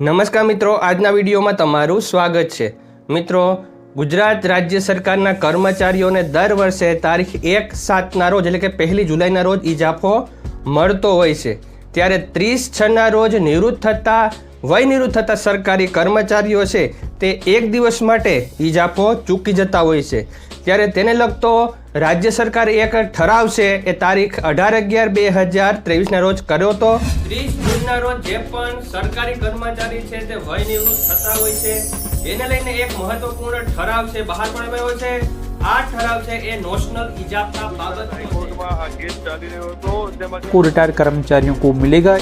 નમસ્કાર મિત્રો, આજના વિડીયોમાં તમારું સ્વાગત છે. મિત્રો, ગુજરાત રાજ્ય સરકારના કર્મચારીઓને દર વર્ષે તારીખ એક સાતના રોજ એટલે કે પહેલી જુલાઈના રોજ ઇજાફો મળતો હોય છે. ત્યારે ત્રીસ છના રોજ નિવૃત્ત થતા, વય નિવૃત્ત થતા સરકારી કર્મચારીઓ છે તે એક દિવસ માટે ઇજાફો ચૂકી જતા હોય છે. ત્યારે તેને લગતો રાજ્ય સરકાર એક ઠરાવ છે એ તારીખ અઢાર અગિયાર બે હજાર ત્રેવીસના રોજ કર્યો હતો. ત્રીસ જૂનના રોજ જે પણ સરકારી કર્મચારી છે તે વય નિવૃત્ત થતા હોય છે એને લઈને એક મહત્વપૂર્ણ ઠરાવ છે બહાર પણ છે. આ ઠરાવ છે એ નેશનલ ઇજાપતા બાબત કર્મચારીઓ કો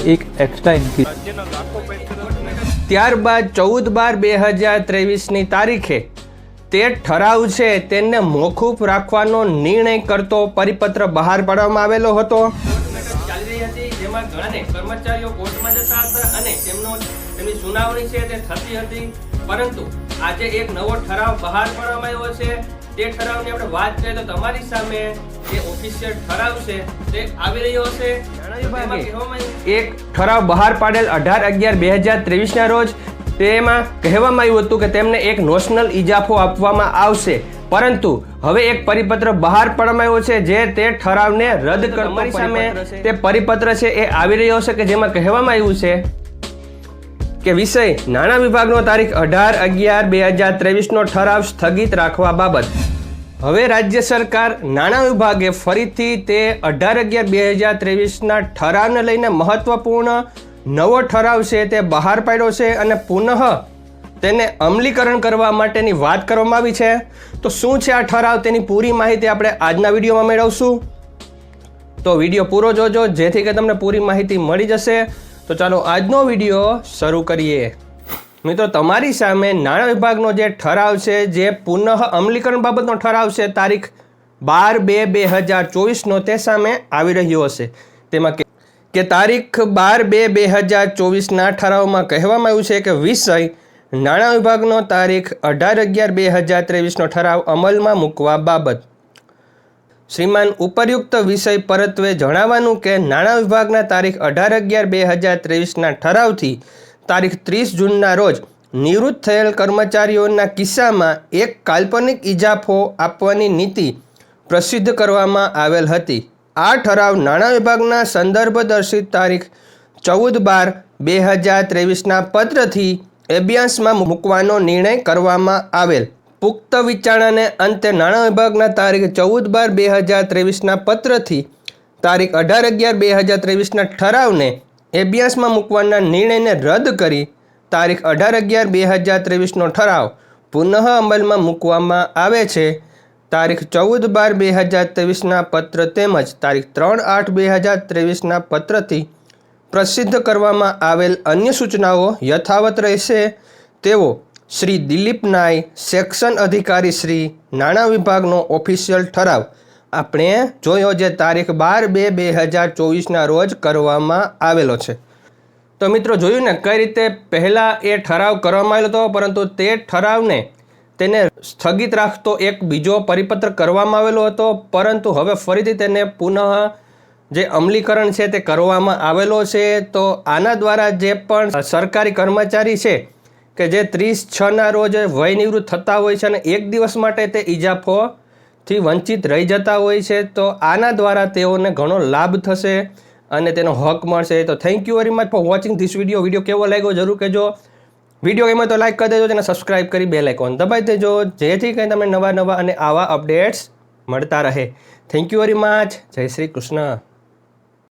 એક એક્સ્ટ્રા ત્યારબાદ ચૌદ બાર બે હજાર ત્રેવીસની તારીખે તે ઠરાવ છે તેને મોકૂફ રાખવાનો નિર્ણય કરતો પરિપત્ર બહાર પાડવામાં આવેલો હતો. જેમાં ઘણાને કર્મચારીઓ કોર્ટમાં જતા હતા અને તેમનો તેમની સુનાવણી છે તે થતી હતી પરંતુ આજે એક નવો ઠરાવ બહાર પાડવામાં આવ્યો છે. તે ઠરાવની આપણે વાત કરીએ તો તમારી સામે જે ઓફિશિયલ ઠરાવ છે તે આવી રહ્યો છે. એક ઠરાવ બહાર પાડેલ અઢાર અગિયાર બે હજાર ત્રેવીસના રોજ તેમાં કહેવામાં આવ્યું હતું કે તેમને એક નોશનલ ઇજાફો આપવામાં આવશે. પરંતુ હવે એક પરિપત્ર બહાર પાડવામાં આવ્યો છે જે તે ઠરાવને રદ કરવાની સામે તે પરિપત્ર છે એ આવી રહ્યો છે કે જેમાં કહેવામાં આવ્યું છે કે વિષય નાણાં વિભાગનો તારીખ અઢાર અગિયાર બે હજાર ત્રેવીસનો ઠરાવ સ્થગિત રાખવા બાબત. હવે રાજ્ય સરકાર નાણાં વિભાગે ફરીથી તે અઢાર અગિયાર બે હજાર ત્રેવીસના ઠરાવને લઈને મહત્વપૂર્ણ નવો ઠરાવ છે તે બહાર પાડ્યો છે અને પુનઃ તેને અમલીકરણ કરવા માટેની વાત કરવામાં આવી છે. તો શું છે આ ઠરાવ? તેની પૂરી માહિતી આપણે આજના વિડીયોમાં મેળવશું. તો વીડિયો પૂરો જોજો, જેથી કે તમને પૂરી માહિતી મળી જશે. તો ચાલો આજનો વીડિયો શરૂ કરીએ. મિત્રો, તમારી સામે નાણાં વિભાગનો જે ઠરાવ છે, જે પુનઃ અમલીકરણ બાબતનો ઠરાવ છે, તારીખ બાર બે બે હજાર ચોવીસનો તે સામે આવી રહ્યો હશે. તેમાં કે- તારીખ બાર બે બે હજાર ચોવીસના ઠરાવમાં કહેવામાં આવ્યું છે કે વિષય નાણાં વિભાગનો તારીખ અઢાર અગિયાર બે હજાર ત્રેવીસનો ઠરાવ અમલમાં મૂકવા બાબત. શ્રીમાન ઉપરયુક્ત વિષય પરત્વે જણાવવાનું કે નાણાં વિભાગના તારીખ અઢાર અગિયાર બે હજાર ત્રેવીસના ઠરાવથી તારીખ ત્રીસ જૂનના રોજ નિવૃત્ત થયેલ કર્મચારીઓના કિસ્સામાં એક કાલ્પનિક ઇજાફો આપવાની નીતિ પ્રસિદ્ધ કરવામાં આવેલ હતી. આ ઠરાવ નાણાં વિભાગના સંદર્ભ દર્શિત તારીખ ચૌદ બાર બે હજાર ત્રેવીસના પત્રથી એબિયાન્સમાં મૂકવાનો નિર્ણય કરવામાં આવેલ. પુખ્ત વિચારણાને અંતે નાણાં વિભાગના તારીખ ચૌદ બાર બે હજાર ત્રેવીસના પત્રથી તારીખ અઢાર અગિયાર બે હજાર ત્રેવીસના ઠરાવને એબિયાન્સમાં મૂકવાના નિર્ણયને રદ કરી તારીખ અઢાર અગિયાર બે હજાર ત્રેવીસનો ઠરાવ પુનઃ અમલમાં મૂકવામાં આવે છે. તારીખ ચૌદ બાર બે હજાર ત્રેવીસના પત્ર તેમજ તારીખ ત્રણ આઠ બે હજાર ત્રેવીસના પત્રથી પ્રસિદ્ધ કરવામાં આવેલ અન્ય સૂચનાઓ યથાવત રહેશે. તેવો શ્રી દિલીપ નાય, સેક્શન અધિકારી શ્રી નાણાં વિભાગનો ઓફિશિયલ ઠરાવ, આપણે જોયો જે તારીખ બાર બે બે હજાર ચોવીસના રોજ કરવામાં આવેલો છે. તો મિત્રો, જોયું ને કઈ રીતે પહેલાં એ ઠરાવ કરવામાં આવેલો હતો? પરંતુ તે ઠરાવને તેને સ્થગિત રાખતો એક બીજો પરિપત્ર કરવામાં આવેલો હતો, પરંતુ હવે ફરીથી તેને પુનઃ જે અમલીકરણ છે તે કરવામાં આવેલો છે. તો આના દ્વારા જે પણ સરકારી કર્મચારી છે કે જે ત્રીસ છના રોજ વય નિવૃત્ત થતા હોય છે અને એક દિવસ માટે તે ઇજાફોથી વંચિત રહી જતા હોય છે, તો આના દ્વારા તેઓને ઘણો લાભ થશે અને તેનો હક મળશે. તો thank you very much for watching this video video કેવો લાગ્યો જરૂર કહેજો. વીડિયો ગમે તો લાઇક કરી દેજો અને સબસ્ક્રાઇબ કરી બેલ આઇકોન દબાવી દેજો, જેથી કંઈ તમને નવા નવા અને આવા અપડેટ્સ મળતા રહે. થેન્ક યુ વેરી મચ જય શ્રી કૃષ્ણ.